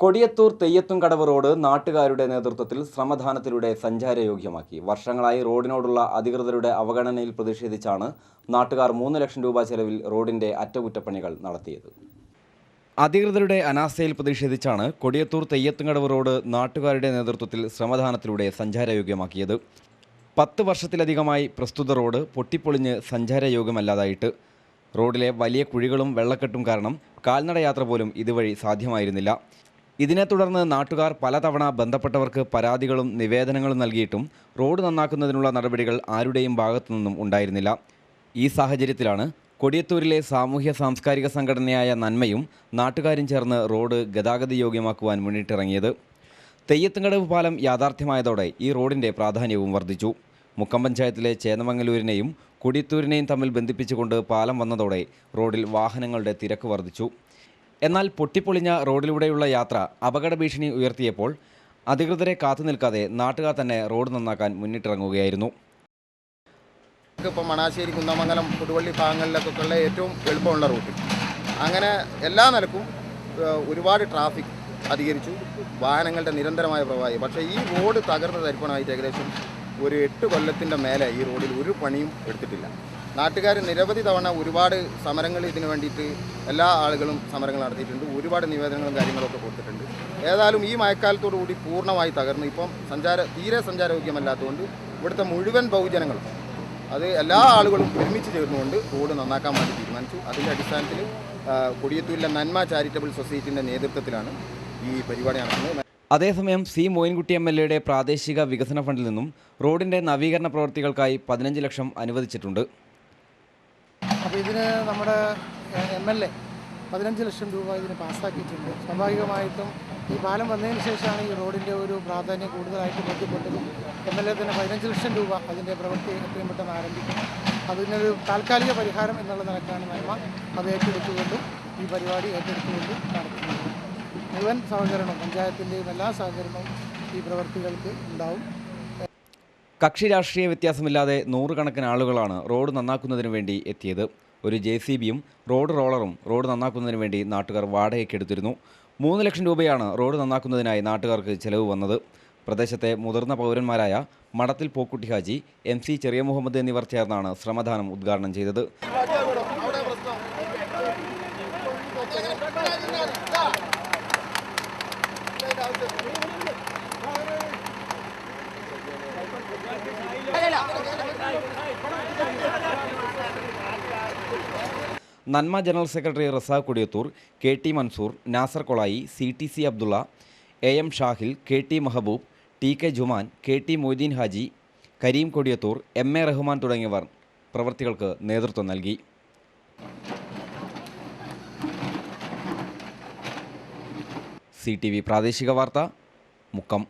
Kodiyathur Theyyathumkadavu road നാട്ടുകാരുടെ നേതൃത്വത്തിൽ ശ്രമദാനത്തിലൂടെ സഞ്ചാരയോഗ്യമാക്കി. വർഷങ്ങളായി റോഡിനോടുള്ള അധികൃതരുടെ അവഗണനയിൽ പ്രതിഷേധിച്ചാണ് നാട്ടുകാർ മൂന്ന് ലക്ഷം രൂപ ചെലവിൽ റോഡിന്റെ അറ്റകുറ്റപ്പണികൾ നടത്തിയത്. അധികൃതരുടെ അനാസ്ഥയിൽ പ്രതിഷേധിച്ചാണ് കൊടിയത്തൂർ തെയ്യത്തുംകടവ് റോഡ് നാട്ടുകാരുടെ നേതൃത്വത്തിൽ ശ്രമദാനത്തിലൂടെ സഞ്ചാരയോഗ്യമാക്കിയത്. പത്ത് വർഷത്തിലധികമായി പ്രസ്തുത റോഡ് പൊട്ടിപ്പൊളിഞ്ഞ് സഞ്ചാരയോഗ്യമല്ലാതായിട്ട്. റോഡിലെ വലിയ കുഴികളും വെള്ളക്കെട്ടും കാരണം കാൽനടയാത്ര പോലും ഇതുവഴി സാധ്യമായിരുന്നില്ല. ഇതിനെ തുടർന്ന് നാട്ടുകാർ പലതവണ ബന്ധപ്പെട്ടവർക്ക് പരാതികളും നിവേദനങ്ങളും നൽകിയിട്ടും റോഡ് നന്നാക്കുന്നതിനുള്ള നടപടികൾ ആരുടെയും ഭാഗത്തുനിന്നും ഉണ്ടായിരുന്നില്ല. ഈ സാഹചര്യത്തിലാണ് കൊടിയത്തൂരിലെ സാമൂഹ്യ സാംസ്കാരിക സംഘടനയായ നന്മയും നാട്ടുകാരും ചേർന്ന് റോഡ് ഗതാഗത യോഗ്യമാക്കുവാൻ മുന്നിട്ടിറങ്ങിയത്. തെയ്യത്തുംകടവ് പാലം യാഥാർത്ഥ്യമായതോടെ ഈ റോഡിന്റെ പ്രാധാന്യവും വർദ്ധിച്ചു. മുക്കം പഞ്ചായത്തിലെ ചേന്നമംഗലൂരിനെയും കൊടിയത്തൂരിനെയും തമ്മിൽ ബന്ധിപ്പിച്ചുകൊണ്ട് പാലം വന്നതോടെ റോഡിൽ വാഹനങ്ങളുടെ തിരക്ക് വർദ്ധിച്ചു. എന്നാൽ പൊട്ടിപ്പൊളിഞ്ഞ റോഡിലൂടെയുള്ള യാത്ര അപകട ഭീഷണി ഉയർത്തിയപ്പോൾ അധികൃതരെ കാത്തു നിൽക്കാതെ നാട്ടുകാർ തന്നെ റോഡ് നന്നാക്കാൻ മുന്നിട്ടിറങ്ങുകയായിരുന്നു. ഇപ്പോൾ മണാശ്ശേരി കുന്നമംഗലം പുതുവള്ളി ഭാഗങ്ങളിലൊക്കെ ഉള്ള ഏറ്റവും എളുപ്പമുള്ള റൂട്ട്. അങ്ങനെ എല്ലാ നിലക്കും ഒരുപാട് ട്രാഫിക് അധികരിച്ചു. വാഹനങ്ങളുടെ നിരന്തരമായ പ്രവാഹി. പക്ഷേ ഈ റോഡ് തകർന്ന തരിപ്പണമായിട്ട് ഏകദേശം ഒരു എട്ട് കൊല്ലത്തിന്റെ മേലെ ഈ റോഡിൽ ഒരു പണിയും എടുത്തിട്ടില്ല. നാട്ടുകാർ നിരവധി തവണ ഒരുപാട് സമരങ്ങൾ ഇതിനു വേണ്ടിയിട്ട് എല്ലാ ആളുകളും സമരങ്ങൾ നടത്തിയിട്ടുണ്ട്. ഒരുപാട് നിവേദനങ്ങളും കാര്യങ്ങളൊക്കെ കൊടുത്തിട്ടുണ്ട്. ഏതായാലും ഈ മഴക്കാലത്തോടു കൂടി പൂർണമായി തകർന്നു ഇപ്പം സഞ്ചാര തീരെ സഞ്ചാരയോഗ്യമല്ലാത്തതുകൊണ്ട് ഇവിടുത്തെ മുഴുവൻ ബഹുജനങ്ങളും അത് എല്ലാ ആളുകളും ഒരുമിച്ച് ചേർന്നുകൊണ്ട് റോഡ് നന്നാക്കാൻ വേണ്ടി തീരുമാനിച്ചു. അതിന്റെ അടിസ്ഥാനത്തിൽ കൊടിയത്തൂരിലെ നന്മ ചാരിറ്റബിൾ സൊസൈറ്റിന്റെ നേതൃത്വത്തിലാണ് ഈ പരിപാടി നടക്കുന്നത്. അതേസമയം സി മോയിൻകുട്ടി എം എൽ എയുടെ പ്രാദേശിക വികസന ഫണ്ടിൽ നിന്നും റോഡിന്റെ നവീകരണ പ്രവൃത്തികൾക്കായി പതിനഞ്ച് ലക്ഷം അനുവദിച്ചിട്ടുണ്ട്. അപ്പോൾ ഇതിന് നമ്മുടെ എം എൽ എ പതിനഞ്ച് ലക്ഷം രൂപ ഇതിന് പാസ്സാക്കിയിട്ടുണ്ട്. സ്വാഭാവികമായിട്ടും ഈ പാലം വന്നതിന് ശേഷമാണ് ഈ റോഡിന്റെ ഒരു പ്രാധാന്യം കൂടുതലായിട്ട് ബോധ്യപ്പെട്ടതും എം എൽ എ തന്നെ പതിനഞ്ച് ലക്ഷം രൂപ അതിന്റെ പ്രവൃത്തി എത്രയും പെട്ടെന്ന് ആരംഭിക്കും. അതിനൊരു താൽക്കാലിക പരിഹാരം എന്നുള്ള നിലക്കാണ് നന്മ. അത് ഏറ്റെടുത്തുകൊണ്ടും ഈ പരിപാടി ഏറ്റെടുത്തുകൊണ്ടും നടത്തുന്നത്. മുഴുവൻ സഹകരണവും പഞ്ചായത്തിന്റെയും എല്ലാ സഹകരണവും ഈ പ്രവൃത്തികൾക്ക് ഉണ്ടാവും. കക്ഷി രാഷ്ട്രീയ വ്യത്യാസമില്ലാതെ നൂറുകണക്കിന് ആളുകളാണ് റോഡ് നന്നാക്കുന്നതിന് വേണ്ടി എത്തിയത്. ഒരു ജെ സി ബിയും റോഡ് റോളറും റോഡ് നന്നാക്കുന്നതിന് വേണ്ടി നാട്ടുകാർ വാടകയ്ക്കെടുത്തിരുന്നു മൂന്ന് ലക്ഷം രൂപയാണ് റോഡ് നന്നാക്കുന്നതിനായി നാട്ടുകാർക്ക് ചെലവ് വന്നത്. പ്രദേശത്തെ മുതിർന്ന പൗരന്മാരായ മടത്തിൽ പോക്കുട്ടി ഹാജി എം സി ചെറിയ മുഹമ്മദ് എന്നിവർ ചേർന്നാണ് ശ്രമദാനം ഉദ്ഘാടനം ചെയ്തത്. Nanma general secretary Razak Kodiyathur K T Mansoor Nasar Kolayi C T C Abdulla A M Shahil K T Mehaboob T K Juman K T Moideen Haji Kareem Kodiyathur M A Rahman തുടങ്ങിയവർ പ്രവർത്തികൾക്ക് നേതൃത്വം നൽകി. C T V പ്രാദേശിക വാർത്ത മുക്കം.